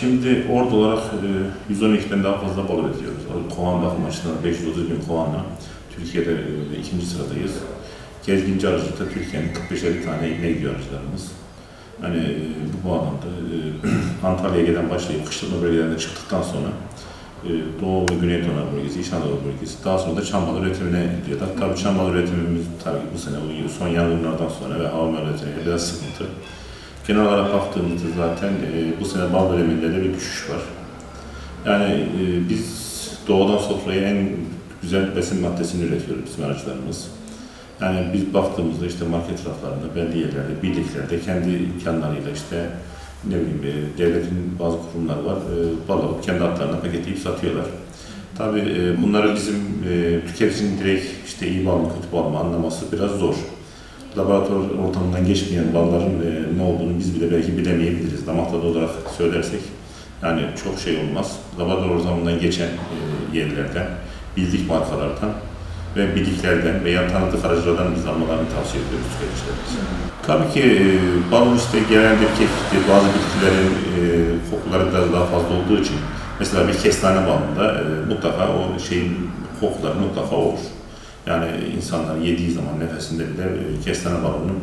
Şimdi ordu olarak e, 112'den daha fazla bal üretiyoruz. Kovan bakım açısından 530 bin kovanla Türkiye'de e, ikinci sıradayız. Gezginci arıcılıkta Türkiye'nin 45-50 tane iline gidiyor arıcılarımız. Hani e, bu bağlamda e, Antalya'ya gelen başlayıp kışlama bölgelerine çıktıktan sonra e, Doğu ve Güneydoğu bölgesi, İç Anadolu bölgesi, daha sonra da çam üretimine gidiyor. Tabii çam üretimimiz tabii bu sene son yangınlardan sonra ve hava üretimine biraz sıkıntı. Genel olarak baktığımızda zaten e, bu sene bal bölümünde de bir düşüş var. Yani e, biz doğadan sofraya en güzel besin maddesini üretiyoruz bizim aracılarımız. Yani biz baktığımızda işte market raflarında, belediyelerde, birliklerde kendi imkanlarıyla işte ne bileyim e, devletin bazı kurumlar var. E, bal alıp kendi hatlarına paketleyip satıyorlar. Tabii e, bunları bizim e, tüketicinin direkt işte iyi bal mı kötü bal mı anlaması biraz zor. Laboratuvar ortamından geçmeyen balların e, ne olduğunu biz bile belki bilemeyebiliriz. Damak tadı olarak söylersek yani çok şey olmaz. Laboratuvar ortamından geçen e, yerlerden, bildik markalardan ve bildiklerden veya tanıdık aracılardan biz almalarını tavsiye ediyoruz tüketicilerimize. Tabii ki e, balın işte genelde kekiktir, bazı bitkilerin e, kokuları biraz daha fazla olduğu için mesela bir kestane balında e, mutlaka o şeyin kokuları mutlaka olur. Yani insanlar yediği zaman nefesinde bile e, kestane balının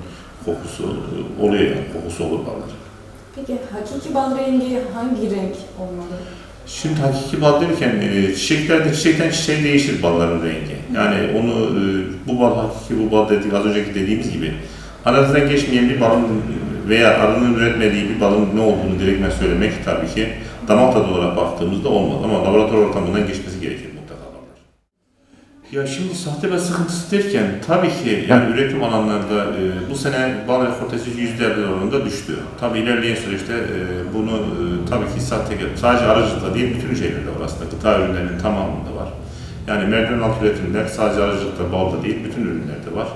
kokusu e, oluyor yani, kokusu olur ballar. Peki hakiki bal rengi hangi renk olmalı? Şimdi hakiki bal derken e, çiçeklerde çiçekten çiçeğe değişir balların rengi. Yani onu bu bal hakiki bu bal dedik az önceki dediğimiz gibi analizden geçmeyen bir balın veya arının üretmediği bir balın ne olduğunu direktmen söylemek tabii ki damak tadı olarak baktığımızda olmaz ama laboratuvar ortamından geçmesi gerekir. Ya şimdi sahte ve sıkıntısı derken tabii ki yani üretim alanlarda e, bu sene bal rekortesi %50 oranında düştü. Tabii ilerleyen süreçte e, bunu e, tabii ki sahte, sadece aracılıkta değil bütün şeylerde var aslında. Gıda ürünlerinin tamamında var. Yani merdiven altı üretimler sadece aracılıkta balda değil bütün ürünlerde var.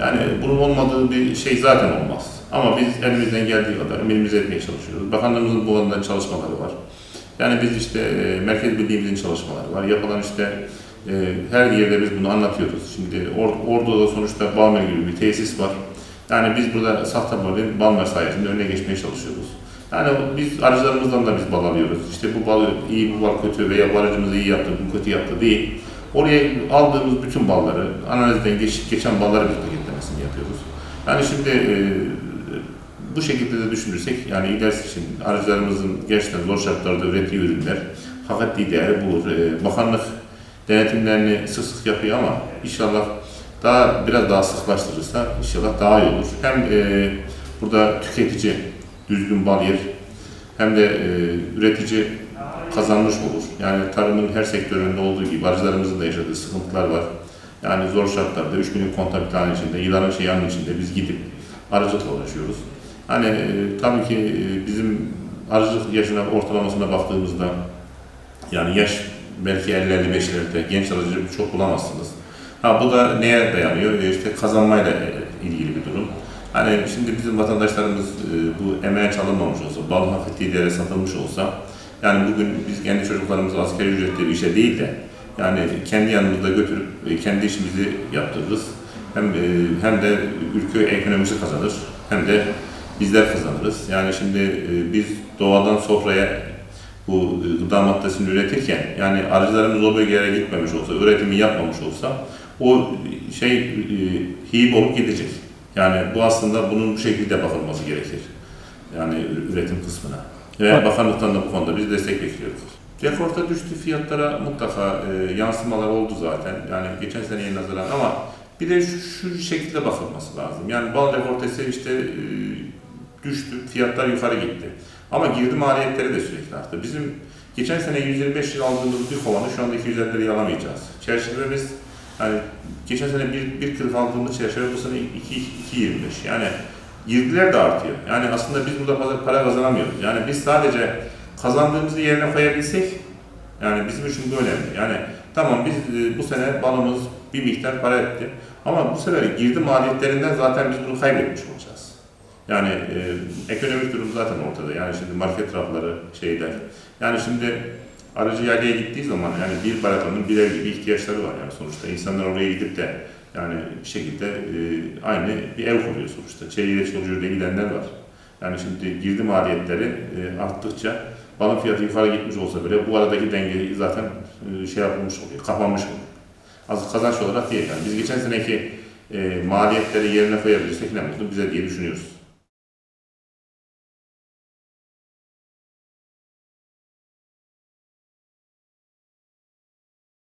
Yani bunun olmadığı bir şey zaten olmaz. Ama biz elimizden geldiği kadar minimize etmeye çalışıyoruz. Bakanlığımızın bu alanda çalışmaları var. Yani biz işte e, Merkez Birliğimizin çalışmaları var. Yapılan işte e, her yerde biz bunu anlatıyoruz. Şimdi or, Ordu'da sonuçta Balmer gibi bir tesis var. Yani biz burada balın Balmer sayesinde önüne geçmeye çalışıyoruz. Yani biz aracılarımızdan da biz bal alıyoruz. İşte bu bal iyi, bu bal kötü veya bu aracımız iyi yaptı, bu kötü yaptı değil. Oraya aldığımız bütün balları, analizden geç, geçen balları biz paketlemesini yapıyoruz. Yani şimdi e, bu şekilde de düşünürsek, yani ilerisi için aracılarımızın gerçekten zor şartlarda ürettiği ürünler hak ettiği değeri bulur. E, bakanlık denetimlerini sık sık yapıyor ama inşallah daha biraz daha sıklaştırırsa inşallah daha iyi olur. Hem e, burada tüketici düzgün bal yer hem de e, üretici kazanmış olur. Yani tarımın her sektöründe olduğu gibi arıcılarımızın da yaşadığı sıkıntılar var. Yani zor şartlarda 3 günlük kontak tane içinde, yılanın şey yanın içinde biz gidip arıcılıkla uğraşıyoruz. Hani e, tabii ki e, bizim arıcılık yaşına ortalamasına baktığımızda yani yaş belki 50-55'lerde genç arıcı çok bulamazsınız. Ha bu da neye dayanıyor? E, işte kazanmayla e, ilgili bir durum. Hani şimdi bizim vatandaşlarımız e, bu emeğe çalınmamış olsa, bal hak ettiği değere satılmış olsa, yani bugün biz kendi çocuklarımızı asgari ücretli bir işe değil de, yani kendi yanımızda götürüp e, kendi işimizi yaptırırız. Hem hem de ülke ekonomisi kazanır, hem de bizler kazanırız. Yani şimdi biz doğadan sofraya bu e, gıda maddesini üretirken, yani arıcılarımız o bölgelere gitmemiş olsa, üretimi yapmamış olsa, o şey e, hiyip olup gidecek. Yani bu aslında bunun bu şekilde bakılması gerekir. Yani üretim kısmına. Ve Evet. bakanlıktan da bu konuda biz destek bekliyoruz. Rekorta düştü fiyatlara mutlaka e, yansımalar oldu zaten. Yani geçen seneye nazaran ama bir de şu, şu şekilde bakılması lazım. Yani bal rekortesi işte e, düştü, fiyatlar yukarı gitti. Ama girdi maliyetleri de sürekli arttı. Bizim geçen sene 125 lira aldığımız bir kovanı şu anda 250 liraya alamayacağız. Çerçevemiz yani geçen sene bir, bir kırk aldığımız çerçeve bu sene 2, 2.25. Yani girdiler de artıyor. Yani aslında biz burada fazla para kazanamıyoruz. Yani biz sadece kazandığımızı yerine koyabilsek yani bizim için bu önemli. Yani tamam biz e, bu sene balımız bir miktar para etti. Ama bu sefer girdi maliyetlerinden zaten biz bunu kaybetmiş olacağız. Yani e, ekonomik durum zaten ortada. Yani şimdi market rafları şeyler. Yani şimdi aracı yaylaya gittiği zaman yani bir barakanın bir ev gibi ihtiyaçları var yani sonuçta. insanlar oraya gidip de yani bir şekilde e, aynı bir ev kuruyor sonuçta. Çeyiyle çocuğuyla gidenler var. Yani şimdi girdi maliyetleri e, arttıkça balın fiyatı yukarı gitmiş olsa bile bu aradaki denge zaten e, şey yapılmış oluyor, kapanmış oluyor. Az kazanç olarak değil. Yani biz geçen seneki e, maliyetleri yerine koyabilirsek ne mutlu bize diye düşünüyoruz.